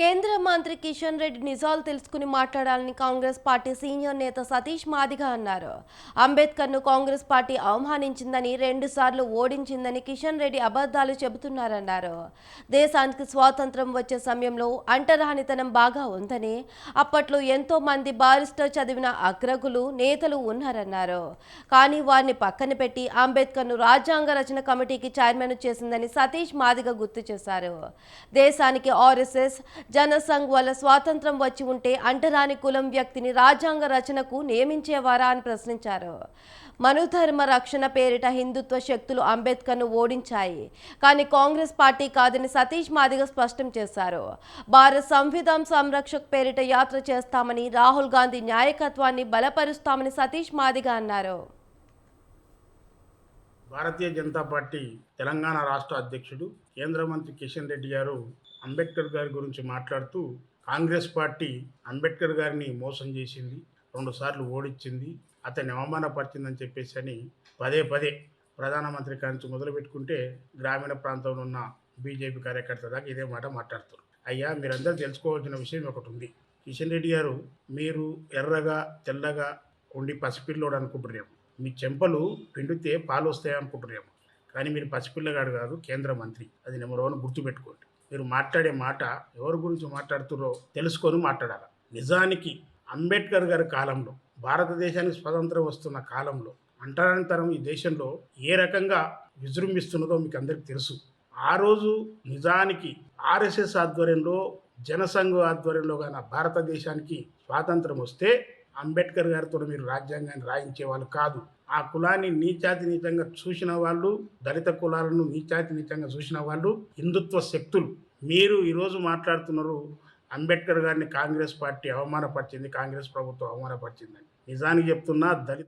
కేంద్ర మంత్రి కిషన్ రెడ్డి నిజాలు తెలుసుకుని మాట్లాడాలని కాంగ్రెస్ పార్టీ సీనియర్ నేత సతీష్ మాదిగా అన్నారు. అంబేద్కర్ను కాంగ్రెస్ పార్టీ అవమానించిందని రెండుసార్లు ఓడించిందని కిషన్ రెడ్డి అబద్ధాలు చెబుతున్నారన్నారు. దేశానికి స్వాతంత్రం వచ్చే సమయంలో అంటరానితనం బాగా ఉందని అప్పట్లో ఎంతో మంది బారిస్టర్ చదివిన అగ్రకులు నేతలు ఉన్నారన్నారు. కానీ వారిని పక్కన పెట్టి అంబేద్కర్ను రాజ్యాంగ రచన కమిటీకి చైర్మన్ చేసిందని సతీష్ మాదిగ గుర్తు చేశారు. దేశానికి ఆర్ఎస్ఎస్ జనసంఘ్ వల్ల స్వాతంత్రం వచ్చి ఉంటే అంటరాని కులం వ్యక్తిని రాజ్యాంగ రచనకు నియమించేవారా అని ప్రశ్నించారు. మనుధర్మ రక్షణ పేరిట హిందుత్వ శక్తులు అంబేద్కర్ను ఓడించాయి. కానీ కాంగ్రెస్ పార్టీ కాదని సతీష్ మాదిగ స్పష్టం చేశారు. భారత సంవిధాన్ సంరక్షక్ పేరిట యాత్ర చేస్తామని రాహుల్ గాంధీ నాయకత్వాన్ని బలపరుస్తామని సతీష్ మాదిగ అన్నారు. భారతీయ జనతా పార్టీ తెలంగాణ రాష్ట్ర అధ్యక్షుడు కేంద్ర మంత్రి కిషన్ రెడ్డి గారు అంబేద్కర్ గారి గురించి మాట్లాడుతూ కాంగ్రెస్ పార్టీ అంబేద్కర్ గారిని మోసం చేసింది రెండుసార్లు ఓడించింది అతన్ని అవమానపరిచిందని చెప్పేసి అని పదే పదే ప్రధానమంత్రి కాంచి మొదలు పెట్టుకుంటే గ్రామీణ ప్రాంతంలో ఉన్న బీజేపీ కార్యకర్త దాకా ఇదే మాట మాట్లాడుతారు అయ్యా మీరందరూ తెలుసుకోవాల్సిన విషయం ఒకటి ఉంది. కిషన్ రెడ్డి గారు మీరు ఎర్రగా తెల్లగా ఉండి పసిపిల్లోడు అనుకుంటున్నాము మీ చెంపలు పిండితే పాలు వస్తాయి అనుకుంటున్నాము కానీ మీరు పసిపిల్లగాడు కాదు కేంద్ర మంత్రి. అది నెంబర్ వన్ గుర్తుపెట్టుకోండి. మీరు మాట్లాడే మాట ఎవరి గురించి మాట్లాడుతున్నారో తెలుసుకొని మాట్లాడాలి. నిజానికి అంబేద్కర్ గారి కాలంలో భారతదేశానికి స్వతంత్రం వస్తున్న కాలంలో అంటరానితనం ఈ దేశంలో ఏ రకంగా విజృంభిస్తున్నదో మీకు అందరికీ తెలుసు. ఆ రోజు నిజానికి ఆర్ఎస్ఎస్ ఆధ్వర్యంలో జనసంఘ ఆధ్వర్యంలో కానీ భారతదేశానికి స్వాతంత్రం వస్తే అంబేద్కర్ గారితో మీరు రాజ్యాంగాన్ని రాయించే వాళ్ళు కాదు. ఆ కులాన్ని నీచాతి నీచంగా చూసిన వాళ్ళు దళిత కులాలను నీచాతి నీచంగా చూసిన వాళ్ళు హిందుత్వ శక్తులు. మీరు ఈరోజు మాట్లాడుతున్నారు అంబేద్కర్ గారిని కాంగ్రెస్ పార్టీ అవమానపరిచింది కాంగ్రెస్ ప్రభుత్వం అవమానపరిచిందని. నిజానికి చెప్తున్నా దళిత